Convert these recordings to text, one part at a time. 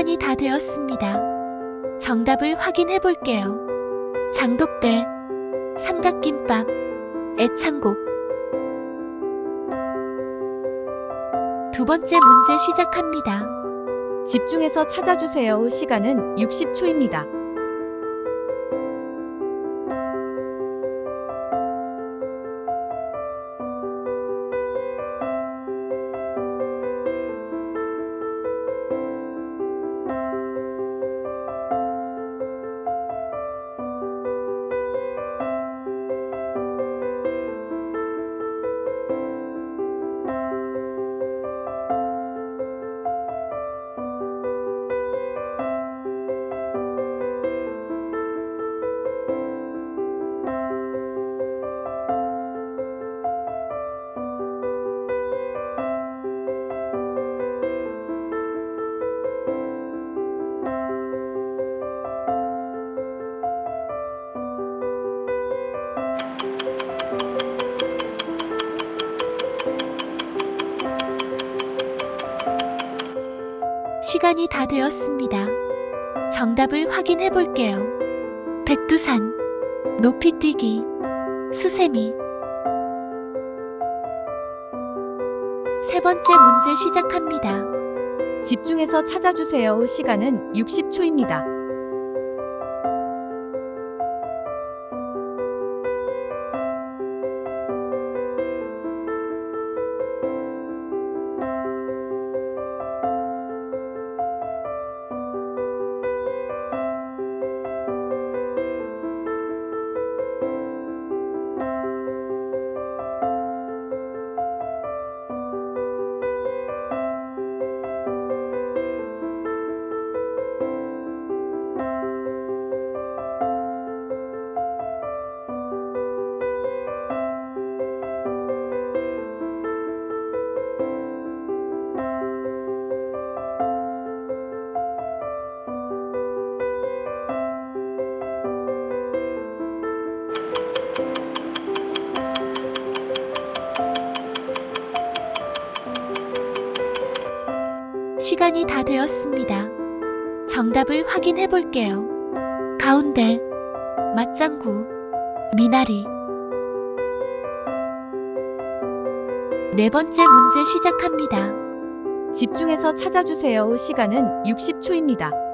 시간이 다 되었습니다. 정답을 확인해 볼게요. 장독대, 삼각김밥, 애창곡. 두 번째 문제 시작합니다. 집중해서 찾아주세요. 시간은 60초입니다. 시간이 다 되었습니다. 정답을 확인해 볼게요. 백두산, 높이뛰기, 수세미. 세 번째 문제 시작합니다. 집중해서 찾아주세요. 시간은 60초입니다. 시간이 다 되었습니다. 정답을 확인해 볼게요. 가운데, 맞장구, 미나리. 네 번째 문제 시작합니다. 집중해서 찾아주세요. 시간은 60초입니다.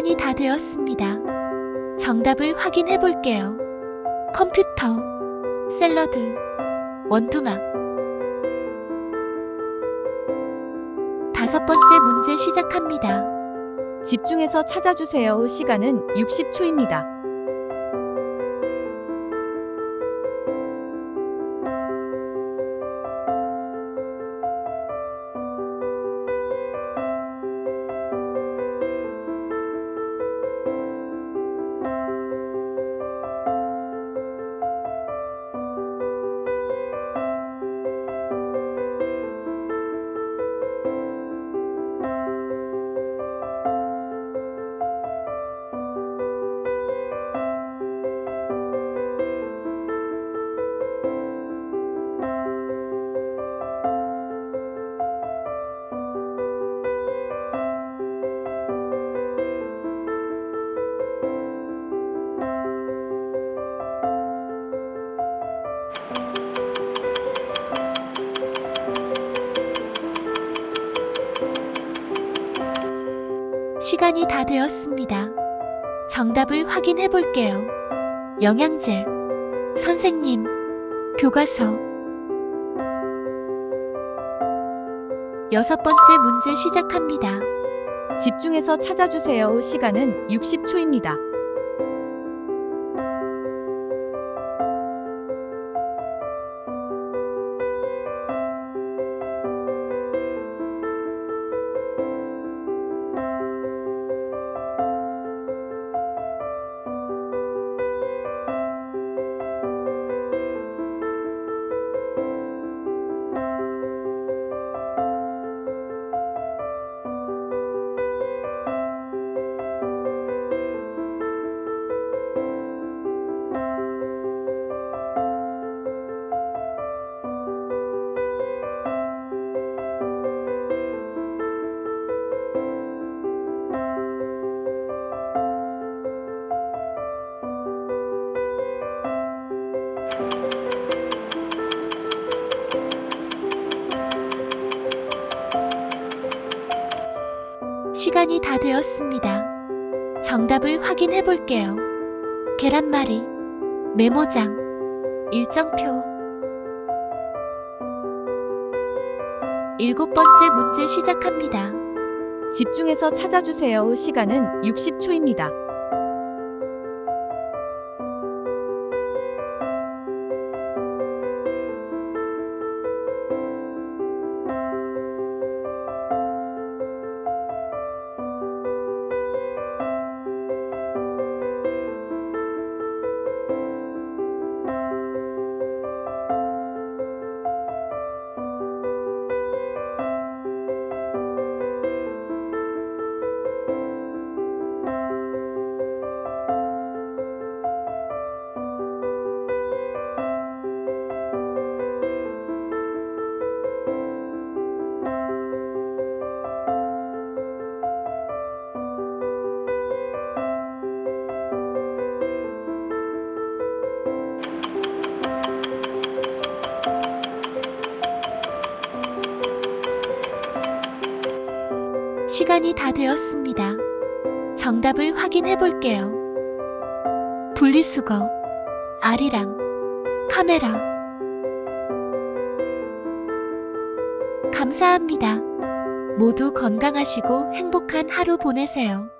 시간이 다 되었습니다. 정답을 확인해 볼게요. 컴퓨터, 샐러드, 원두막. 다섯 번째 문제 시작합니다. 집중해서 찾아주세요. 시간은 60초입니다. 시간이 다 되었습니다. 정답을 확인해 볼게요. 영양제, 선생님, 교과서. 여섯 번째 문제 시작합니다. 집중해서 찾아주세요. 시간은 60초입니다. 시간이 다 되었습니다. 정답을 확인해 볼게요. 계란말이, 메모장, 일정표. 일곱 번째 문제 시작합니다. 집중해서 찾아주세요. 시간은 60초입니다. 시간이 다 되었습니다. 정답을 확인해 볼게요. 분리수거, 아리랑, 카메라. 감사합니다. 모두 건강하시고 행복한 하루 보내세요.